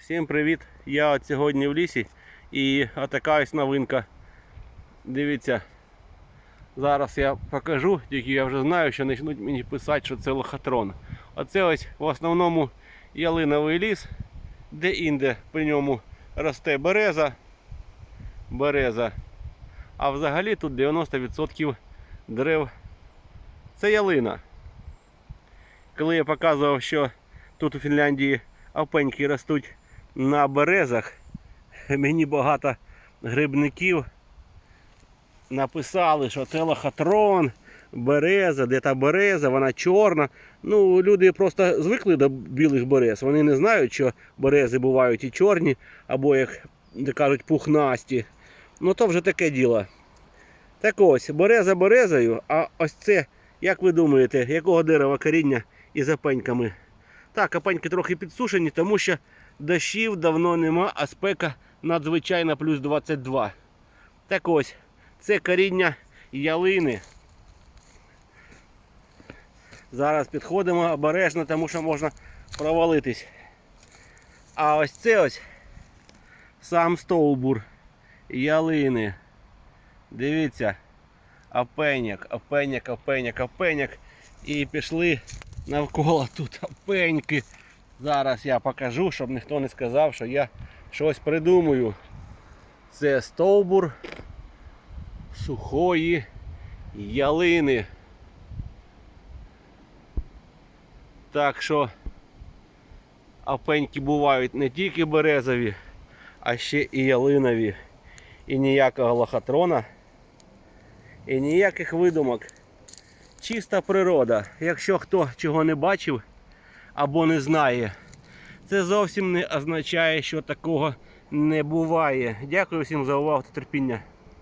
Всім привіт! Я от сьогодні в лісі і отака ось новинка. Дивіться, зараз я покажу, тільки я вже знаю, що почнуть мені писати, що це лохотрон. Оце ось в основному ялиновий ліс, де інде при ньому росте береза. Береза. А взагалі тут 90% дерев це ялина. Коли я показував, що тут у Фінляндії опеньки ростуть на березах, мені багато грибників написали, що це лохотрон, береза, де та береза, вона чорна. Ну, люди просто звикли до білих берез. Вони не знають, що берези бувають і чорні, або, як кажуть, пухнасті. Ну то вже таке діло. Так ось, береза березою, а ось це, як ви думаєте, якого дерева коріння із опеньками? Так, опеньки трохи підсушені, тому що дощів давно нема, а спека надзвичайна плюс 22. Так ось, це коріння ялини. Зараз підходимо обережно, тому що можна провалитись. А ось це ось сам стовбур ялини. Дивіться, опеняк, опеняк, опеняк, опеняк. І пішли навколо тут опеньки. Зараз я покажу, щоб ніхто не сказав, що я щось придумую. Це стовбур сухої ялини. Так що опеньки бувають не тільки березові, а ще і ялинові. І ніякого лохотрона, і ніяких видумок. Чиста природа. Якщо хто чого не бачив або не знає, це зовсім не означає, що такого не буває. Дякую всім за увагу та терпіння.